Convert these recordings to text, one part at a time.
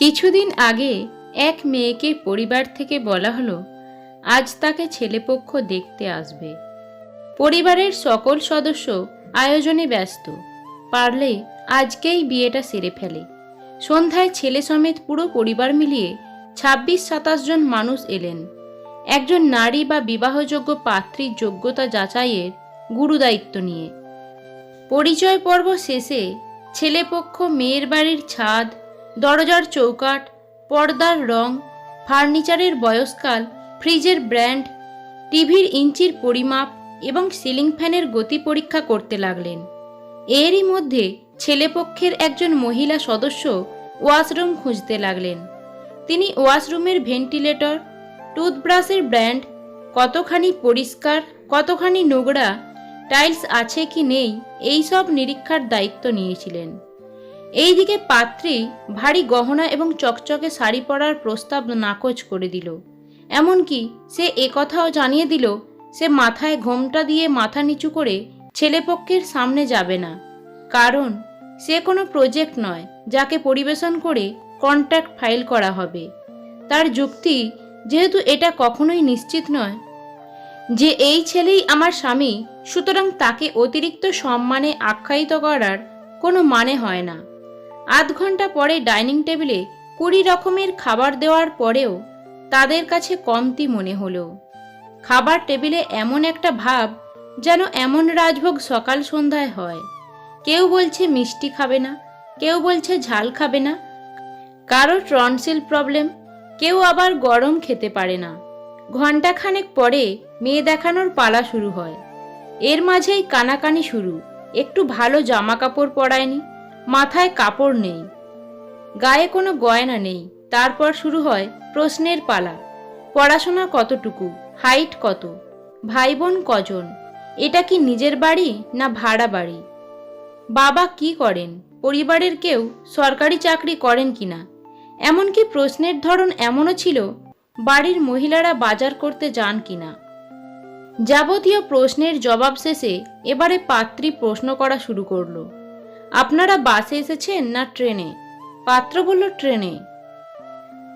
কিছুদিন আগে এক মেয়েকে পরিবার থেকে বলা হলো, আজ তাকে ছেলেপক্ষ দেখতে আসবে। পরিবারের সকল সদস্য আয়োজনে ব্যস্ত। পারলে আজকেই বিয়েটা সেরে ফেলে। সন্ধ্যায় ছেলে সমেত পুরো পরিবার মিলিয়ে ছাব্বিশ সাতাশ জন মানুষ এলেন। একজন নারী বা বিবাহযোগ্য পাত্রীর যোগ্যতা যাচাইয়ের গুরুদায়িত্ব নিয়ে। পরিচয় পর্ব শেষে ছেলেপক্ষ মেয়ের বাড়ির ছাদ দরজার চৌকাট পর্দার রং, ফার্নিচারের বয়সকাল, ফ্রিজের ব্র্যান্ড, টিভির ইঞ্চির পরিমাপ এবং সিলিং ফ্যানের গতি পরীক্ষা করতে লাগলেন। এরই মধ্যে ছেলেপক্ষের একজন মহিলা সদস্য ওয়াশরুম খুঁজতে লাগলেন। তিনি ওয়াশরুমের ভেন্টিলেটর, টুথব্রাশের ব্র্যান্ড, কতখানি পরিষ্কার, কতখানি নোংরা, টাইলস আছে কি নেই, এই সব নিরীক্ষার দায়িত্ব নিয়েছিলেন। এইদিকে পাত্রী ভারী গহনা এবং চকচকে শাড়ি পরার প্রস্তাব নাকচ করে দিল। এমনকি সে একথাও জানিয়ে দিল, সে মাথায় ঘোমটা দিয়ে মাথা নিচু করে ছেলেপক্ষের সামনে যাবে না। কারণ সে কোনো প্রজেক্ট নয়, যাকে পরিবেশন করে কন্ট্রাক্ট ফাইল করা হবে। তার যুক্তি যেহেতু এটা কখনোই নিশ্চিত নয় যে এই ছেলেই আমার স্বামী, সুতরাং তাকে অতিরিক্ত সম্মানে আখ্যায়িত করার কোনো মানে হয় না। আধ ঘণ্টা পরে ডাইনিং টেবিলে কুড়ি রকমের খাবার দেওয়ার পরেও তাদের কাছে কমতি মনে হলো। খাবার টেবিলে এমন একটা ভাব যেন এমন রাজভোগ সকাল সন্ধ্যায় হয়। কেউ বলছে মিষ্টি খাবে না, কেউ বলছে ঝাল খাবে না। কারও ট্রনসিল প্রবলেম, কেউ আবার গরম খেতে পারে না। ঘণ্টাখানেক পরে মেয়ে দেখানোর পালা শুরু হয়। এর মাঝেই কানাকানি শুরু। একটু ভালো জামা কাপড় পরায়নি মাথায় কাপড় নেই। গায়ে কোনো গয়না নেই। তারপর শুরু হয় প্রশ্নের পালা। পড়াশোনা কতটুকু? হাইট কত? ভাই বোন কজন? এটা কি নিজের বাড়ি না ভাড়া বাড়ি? বাবা কি করেন? পরিবারের কেউ সরকারি চাকরি করেন কিনা এমনকি প্রশ্নের ধরন এমনও ছিল, বাড়ির মহিলারা বাজার করতে যান কিনা যাবতীয় প্রশ্নের জবাব শেষে এবারে পাত্রী প্রশ্ন করা শুরু করল। আপনারা বাসে এসেছেন না ট্রেনে? পাত্র বলল, ট্রেনে।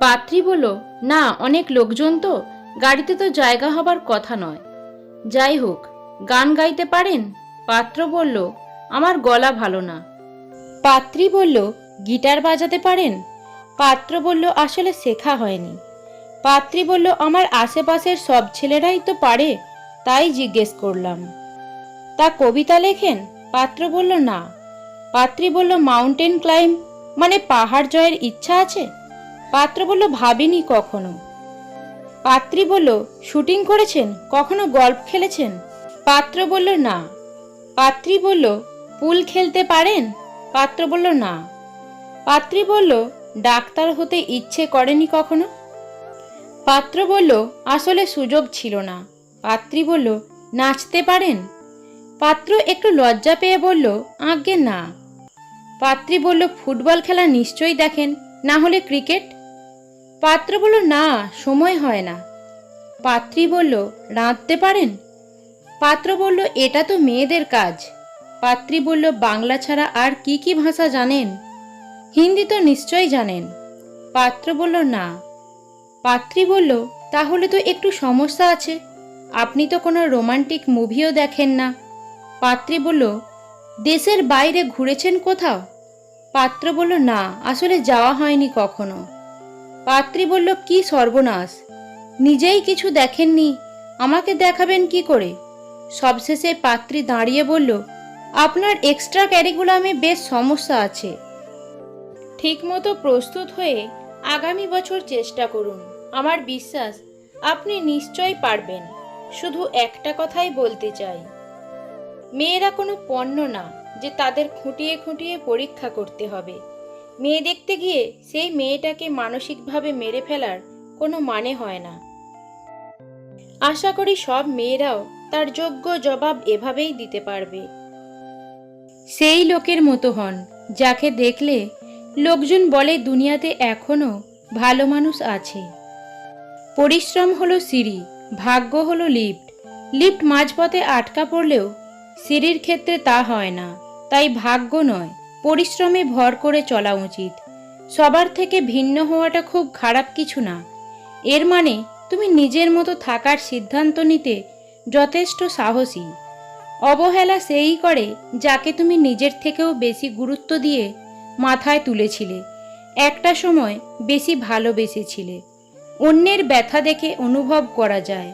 পাত্রী বলল, না, অনেক লোকজন তো। গাড়িতে তো জায়গা হবার কথা নয়। যাই হোক, গান গাইতে পারেন? পাত্র বলল, আমার গলা ভালো না। পাত্রী বলল, গিটার বাজাতে পারেন? পাত্র বলল, আসলে শেখা হয়নি। পাত্রী বলল, আমার আশেপাশের সব ছেলেরাই তো পারে, তাই জিজ্ঞেস করলাম। তা কবিতা লেখেন? পাত্র বলল, না। পাত্রী বলল মাউন্টেন ক্লাইম মানে পাহাড় জয়ের ইচ্ছা আছে? পাত্র বলল, ভাবিনি কখনো। পাত্রী বলল শুটিং করেছেন? কখনো গল্ফ খেলেছেন? পাত্র বলল, না। পাত্রী বলল পুল খেলতে পারেন? পাত্র বলল, না। পাত্রী বলল, ডাক্তার হতে ইচ্ছে করেনি কখনো? পাত্র বলল, আসলে সুযোগ ছিল না। পাত্রী বলল, নাচতে পারেন? পাত্র একটু লজ্জা পেয়ে বলল, আজ্ঞে না। পাত্রী বলল, ফুটবল খেলা নিশ্চয়ই দেখেন, না হলে ক্রিকেট? পাত্র বলল, না, সময় হয় না। পাত্রী বলল, রাঁধতে পারেন? পাত্র বলল, এটা তো মেয়েদের কাজ। পাত্রী বলল, বাংলা ছাড়া আর কি কি ভাষা জানেন? হিন্দি তো নিশ্চয়ই জানেন। পাত্র বলল, না। পাত্রী বলল, তাহলে তো একটু সমস্যা আছে। আপনি তো কোনো রোমান্টিক মুভিও দেখেন না। পাত্রী বলল দেশের বাইরে ঘুরেছেন কোথাও? পাত্র বলল, না, আসলে যাওয়া হয়নি কখনো। পাত্রী বলল, কি সর্বনাশ! নিজেই কিছু দেখেননি, আমাকে দেখাবেন কি করে? সবশেষে পাত্রী দাঁড়িয়ে বলল, আপনার এক্সট্রা ক্যারিকুলামে বেশ সমস্যা আছে। ঠিকমতো প্রস্তুত হয়ে আগামী বছর চেষ্টা করুন। আমার বিশ্বাস, আপনি নিশ্চয়ই পারবেন। শুধু একটা কথাই বলতে চাই। মেয়েরা কোনো পণ্য না যে তাদের খুঁটিয়ে খুঁটিয়ে পরীক্ষা করতে হবে। মেয়ে দেখতে গিয়ে সেই মেয়েটাকে মানসিকভাবে মেরে ফেলার কোনো মানে হয় না। আশা করি সব মেয়েরাও তার যোগ্য জবাব এভাবেই দিতে পারবে। সেই লোকের মতো হন, যাকে দেখলে লোকজন বলে দুনিয়াতে এখনও ভালো মানুষ আছে। পরিশ্রম হলো সিঁড়ি, ভাগ্য হলো লিফট। লিফট মাঝপথে আটকা পড়লেও সিঁড়ির ক্ষেত্রে তা হয় না। তাই ভাগ্য নয়, পরিশ্রমে ভর করে চলা উচিত। সবার থেকে ভিন্ন হওয়াটা খুব খারাপ কিছু না। এর মানে তুমি নিজের মতো থাকার সিদ্ধান্ত নিতে যথেষ্ট সাহসী। অবহেলা সেই করে যাকে তুমি নিজের থেকেও বেশি গুরুত্ব দিয়ে মাথায় তুলেছিলে। একটা সময় বেশি ভালোবেসেছিলে। অন্যের ব্যথা দেখে অনুভব করা যায়।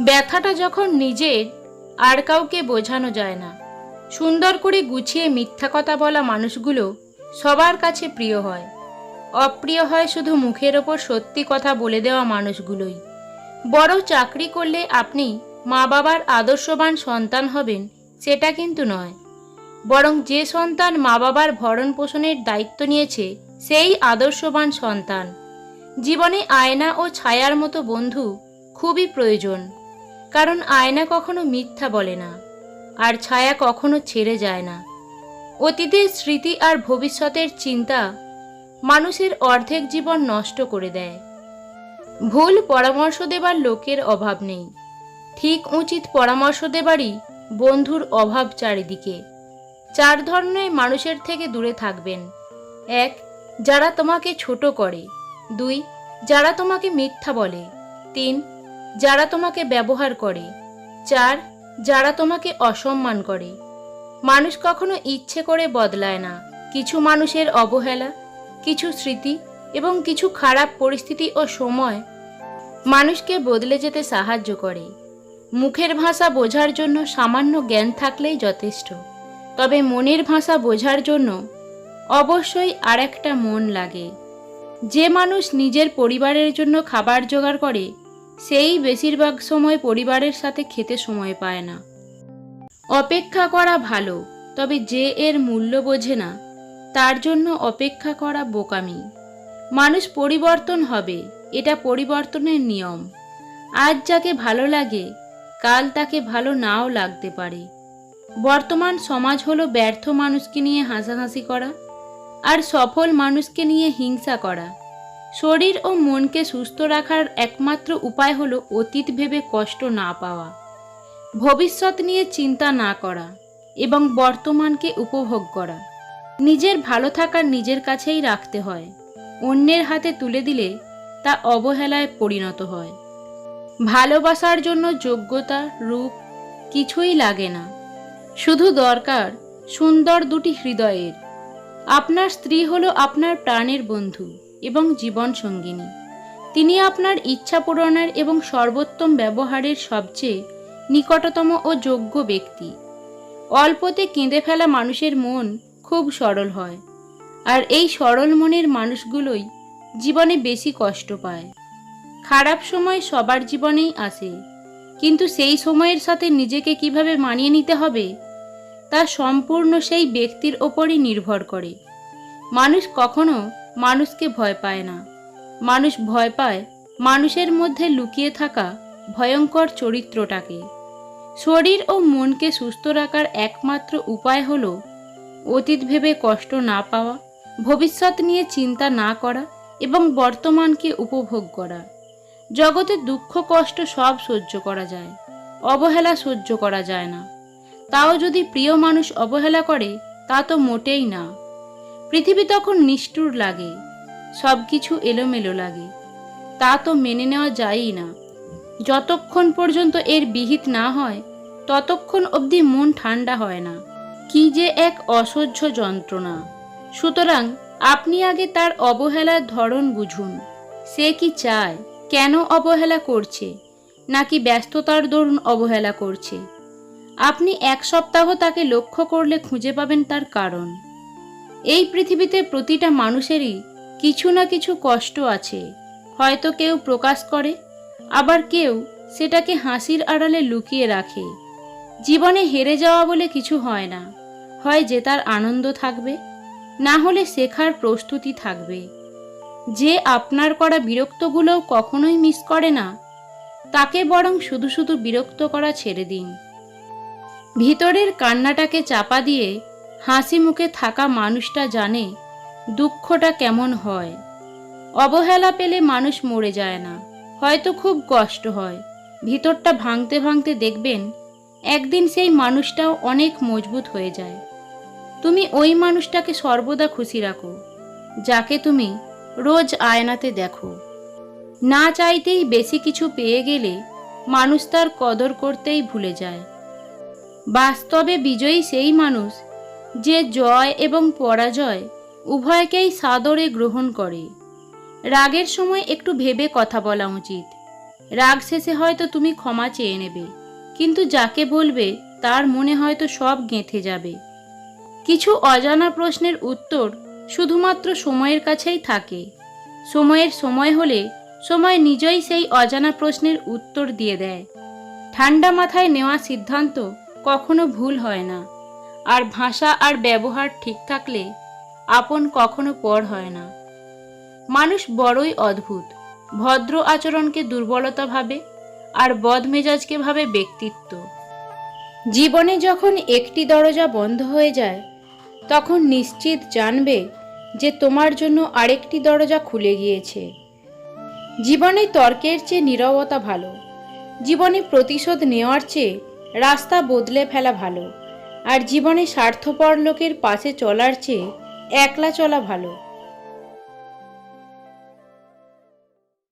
ব্যথাটা যখন নিজের আর কাউকে বোঝানো যায় না। সুন্দর করে গুছিয়ে মিথ্যা কথা বলা মানুষগুলো সবার কাছে প্রিয় হয়। অপ্রিয় হয় শুধু মুখের ওপর সত্যি কথা বলে দেওয়া মানুষগুলোই। বড় চাকরি করলে আপনি মা বাবার আদর্শবান সন্তান হবেন, সেটা কিন্তু নয়। বরং যে সন্তান মা বাবার ভরণ পোষণের দায়িত্ব নিয়েছে, সেই আদর্শবান সন্তান। জীবনে আয়না ও ছায়ার মতো বন্ধু খুবই প্রয়োজন। কারণ আয়না কখনো মিথ্যা বলে না, আর ছায়া কখনো ছেড়ে যায় না। অতীতের স্মৃতি আর ভবিষ্যতের চিন্তা মানুষের অর্ধেক জীবন নষ্ট করে দেয়। ভুল পরামর্শ দেবার লোকের অভাব নেই। ঠিক উচিত পরামর্শ দেবারই বন্ধুর অভাব চারিদিকে। চার ধরনের মানুষের থেকে দূরে থাকবেন। এক, যারা তোমাকে ছোট করে। দুই, যারা তোমাকে মিথ্যা বলে। তিন যারা তোমাকে ব্যবহার করে। চার, যারা তোমাকে অসম্মান করে। মানুষ কখনো ইচ্ছে করে বদলায় না। কিছু মানুষের অবহেলা, কিছু স্মৃতি এবং কিছু খারাপ পরিস্থিতি ও সময় মানুষকে বদলে যেতে সাহায্য করে। মুখের ভাষা বোঝার জন্য সামান্য জ্ঞান থাকলেই যথেষ্ট। তবে মনের ভাষা বোঝার জন্য অবশ্যই আর একটা মন লাগে। যে মানুষ নিজের পরিবারের জন্য খাবার জোগাড় করে সেই বেশিরভাগ সময় পরিবারের সাথে খেতে সময় পায় না। অপেক্ষা করা ভালো, তবে যে এর মূল্য বোঝে না, তার জন্য অপেক্ষা করা বোকামি। মানুষ পরিবর্তন হবে, এটা পরিবর্তনের নিয়ম। আজ যাকে ভালো লাগে, কাল তাকে ভালো নাও লাগতে পারে। বর্তমান সমাজ হলো ব্যর্থ মানুষকে নিয়ে হাসাহাসি করা, আর সফল মানুষকে নিয়ে হিংসা করা। শরীর ও মনকে সুস্থ রাখার একমাত্র উপায় হলো অতীত ভেবে কষ্ট না পাওয়া। ভবিষ্যৎ নিয়ে চিন্তা না করা এবং বর্তমানকে উপভোগ করা। নিজের ভালো থাকার নিজের কাছেই রাখতে হয়। অন্যের হাতে তুলে দিলে তা অবহেলায় পরিণত হয়। ভালোবাসার জন্য যোগ্যতা, রূপ কিছুই লাগে না। শুধু দরকার সুন্দর দুটি হৃদয়ের। আপনার স্ত্রী হলো আপনার প্রাণের বন্ধু। এবং জীবন সঙ্গিনী। তিনি আপনার ইচ্ছা পূরণের এবং সর্বোত্তম ব্যবহারের সবচেয়ে নিকটতম ও যোগ্য ব্যক্তি। অল্পতে কেঁদে ফেলা মানুষের মন খুব সরল হয়, আর এই সরল মনের মানুষগুলোই জীবনে বেশি কষ্ট পায়। খারাপ সময় সবার জীবনেই আসে, কিন্তু সেই সময়ের সাথে নিজেকে কীভাবে মানিয়ে নিতে হবে, তা সম্পূর্ণ সেই ব্যক্তির ওপরই নির্ভর করে। মানুষ কখনো মানুষকে ভয় পায় না। মানুষ ভয় পায় মানুষের মধ্যে লুকিয়ে থাকা ভয়ঙ্কর চরিত্রটাকে। শরীর ও মনকে সুস্থ রাখার একমাত্র উপায় হল অতীত ভেবে কষ্ট না পাওয়া, ভবিষ্যৎ নিয়ে চিন্তা না করা এবং বর্তমানকে উপভোগ করা। জগতে দুঃখ, কষ্ট সব সহ্য করা যায়, অবহেলা সহ্য করা যায় না। তাও যদি প্রিয় মানুষ অবহেলা করে, তা তো মোটেই না। পৃথিবী তখন নিষ্ঠুর লাগে সব কিছু এলোমেলো লাগে। তা তো মেনে নেওয়া যায়ই না। যতক্ষণ পর্যন্ত এর বিহিত না হয়, ততক্ষণ অবধি মন ঠান্ডা হয় না। কি যে এক অসহ্য যন্ত্রণা। সুতরাং আপনি আগে তার অবহেলার ধরন বুঝুন। সে কি চায়, কেন অবহেলা করছে, নাকি ব্যস্ততার দরুন অবহেলা করছে? আপনি এক সপ্তাহ তাকে লক্ষ্য করলে খুঁজে পাবেন তার কারণ। এই পৃথিবীতে প্রতিটা মানুষেরই কিছু না কিছু কষ্ট আছে। হয়তো কেউ প্রকাশ করে, আবার কেউ সেটাকে হাসির আড়ালে লুকিয়ে রাখে। জীবনে হেরে যাওয়া বলে কিছু হয় না। হয় জেতার আনন্দ থাকবে, না হলে শেখার প্রস্তুতি থাকবে। যে আপনার করা বিরক্তগুলোও কখনোই মিস করে না, তাকে বরং শুধু শুধু বিরক্ত করা ছেড়ে দিন। ভিতরের কান্নাটাকে চাপা দিয়ে হাসি মুখে থাকা মানুষটা জানে দুঃখটা কেমন হয়। অবহেলা পেলে মানুষ মরে যায় না। হয়তো খুব কষ্ট হয়। ভিতরটা ভাঙতে ভাঙতে দেখবেন একদিন সেই মানুষটাও অনেক মজবুত হয়ে যায়। তুমি ওই মানুষটাকে সর্বদা খুশি রাখো, যাকে তুমি রোজ আয়নাতে দেখো। না চাইতেই বেশি কিছু পেয়ে গেলে মানুষ তার কদর করতেই ভুলে যায়। বাস্তবে বিজয়ী সেই মানুষ যে জয় এবং পরাজয় উভয়কেই সাদরে গ্রহণ করে। রাগের সময় একটু ভেবে কথা বলা উচিত। রাগ শেষে হয়তো তুমি ক্ষমা চেয়ে নেবে, কিন্তু যাকে বলবে তার মনে হয়তো সব গেঁথে যাবে। কিছু অজানা প্রশ্নের উত্তর শুধুমাত্র সময়ের কাছেই থাকে। সময়ের সময় হলে সময় নিজেই সেই অজানা প্রশ্নের উত্তর দিয়ে দেয়। ঠান্ডা মাথায় নেওয়া সিদ্ধান্ত কখনো ভুল হয় না। আর ভাষা আর ব্যবহার ঠিক থাকলে আপন কখনো পর হয় না। মানুষ বড়ই অদ্ভুত। ভদ্র আচরণকে দুর্বলতা ভাবে আর বদমেজাজকে ভাবে ব্যক্তিত্ব। জীবনে যখন একটি দরজা বন্ধ হয়ে যায়, তখন নিশ্চিত জানবে যে তোমার জন্য আরেকটি দরজা খুলে গিয়েছে। জীবনে তর্কের চেয়ে নীরবতা ভালো। জীবনে প্রতিশোধ নেওয়ার চেয়ে রাস্তা বদলে ফেলা ভালো। আর জীবনে স্বার্থপর লোকের পাশে চলার চেয়ে একলা চলা ভালো।